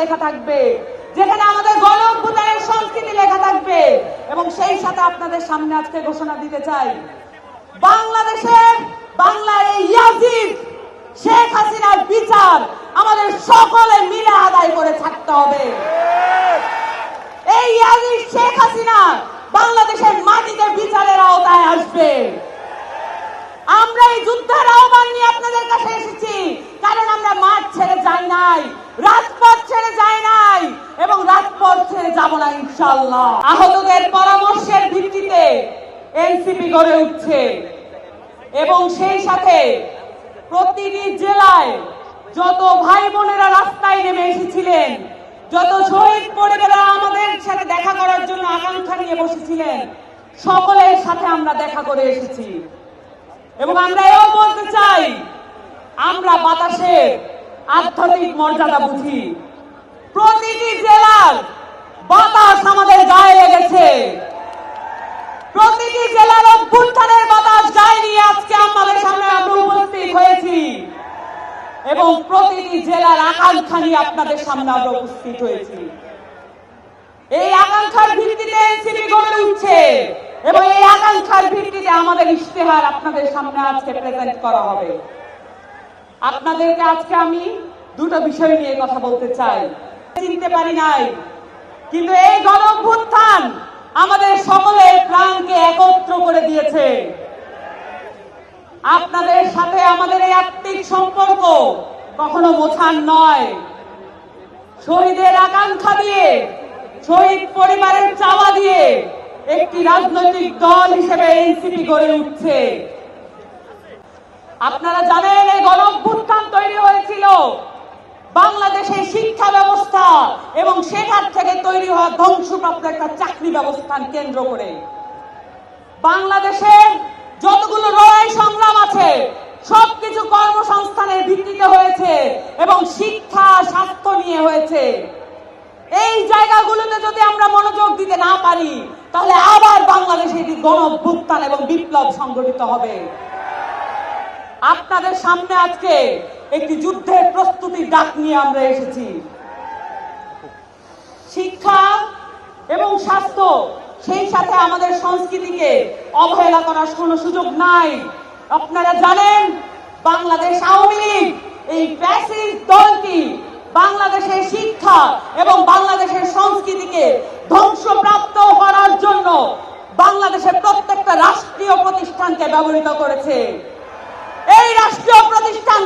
লেখা থাকবে, যেখানে আমাদের গণ অভ্যুত্থানের সংস্কৃতি লেখা থাকবে। এবং সেই সাথে আপনাদের সামনে আজকে ঘোষণা দিতে চাই, বাংলাদেশের বাংলার এই শেখ হাসিনার বিচার আমাদের সকলে মিলে আদায় করে থাকতে হবে। এই শেখ হাসিনা বাংলাদেশের মাটিতে বিচারের আওতায় আসবে। আমরা এই যুদ্ধের আহ্বান নিয়ে আপনাদের কাছে এসেছি, কারণ আমরা মাঠ ছেড়ে যাই নাই। রাজপথ ছেড়ে যাই নাই এবং রাজপথ ছেড়ে যাব না ইনশাল্লাহ আহতদের পরামর্শের ভিত্তিতে এনসিপি গড়ে উঠছে। এবং সেই সাথে প্রতিটি জেলায় যত ভাই বোনেরা রাস্তায় নেমে এসেছিলেন, যত শহীদ পরিবাররা আমাদের সাথে দেখা করার জন্য আকাঙ্ক্ষা নিয়ে বসেছিলেন, সকলের সাথে আমরা দেখা করে এসেছি। এবং আমরা এও বলতে চাই, আমরা বাতাসের আধ্যাত্মিক মর্যাদা বুঝি। প্রতিটি জেলার বাতাস আমাদের গায়ে লেগেছে প্রতিটি জেলার অভ্যুত্থানের বাতাস গায়ে আজকে আমাদের সামনে আমরা উপস্থিত হয়েছি। এবং প্রতিটি জেলার আকাঙ্ক্ষা নিয়ে আপনাদের সামনে আমরা উপস্থিত হয়েছি। এই আকাঙ্ক্ষার ভিত্তিতে এনসিপি গড়ে উঠছে এবং এই আকাঙ্ক্ষার ভিত্তিতে আমাদের ইশতেহার আপনাদের সামনে আজকে প্রেজেন্ট করা হবে। আপনাদেরকে আজকে আমি দুটো বিষয় নিয়ে কথা বলতে চাই। চিনতে পারি নাই, কিন্তু এই গণ আমাদের সকলের প্রাণকে একত্র করে দিয়েছে। আপনাদের সাথে আমাদের এই আত্মিক সম্পর্ক কখনো মোছার নয়। শহীদের আকাঙ্ক্ষা দিয়ে, শহীদ পরিবারের চাওয়া দিয়ে একটি রাজনৈতিক দল হিসেবে এনসিপি গড়ে উঠছে। আপনারা জানেন এই গণ অভ্যুত্থান তৈরি হয়েছিল। বাংলাদেশের শিক্ষা এবং সেখান থেকে তৈরি হওয়া ধ্বংসপ্রাপ্ত একটা চাকরি ব্যবস্থান কেন্দ্র করে। বাংলাদেশের যতগুলো লড়াই সংগ্রাম আছে, সবকিছু কর্মসংস্থানের ভিত্তিতে হয়েছে এবং শিক্ষা, স্বাস্থ্য নিয়ে হয়েছে। এই জায়গাগুলোতে যদি আমরা মনোযোগ দিতে না পারি, তাহলে আবার বাংলাদেশে একটি গণ অভ্যুত্থান এবং বিপ্লব সংগঠিত হবে। আপনাদের সামনে আজকে একটি যুদ্ধের প্রস্তুতির ডাক নিয়ে আমরা এসেছি। শিক্ষা এবং স্বাস্থ্য, সেই সাথে আমাদের সংস্কৃতিকে অবহেলা করার কোনো সুযোগ নাই। আপনারা জানেন, বাংলাদেশ আওয়ামী লীগ, এই প্যাসিভ দলটি বাংলাদেশের শিক্ষা এবং বাংলাদেশের সংস্কৃতিকে ধ্বংসপ্রাপ্ত করার জন্য বাংলাদেশের প্রত্যেকটা রাষ্ট্রীয় প্রতিষ্ঠানকে ব্যবহৃত করেছে। এই রাষ্ট্রীয় প্রতিষ্ঠান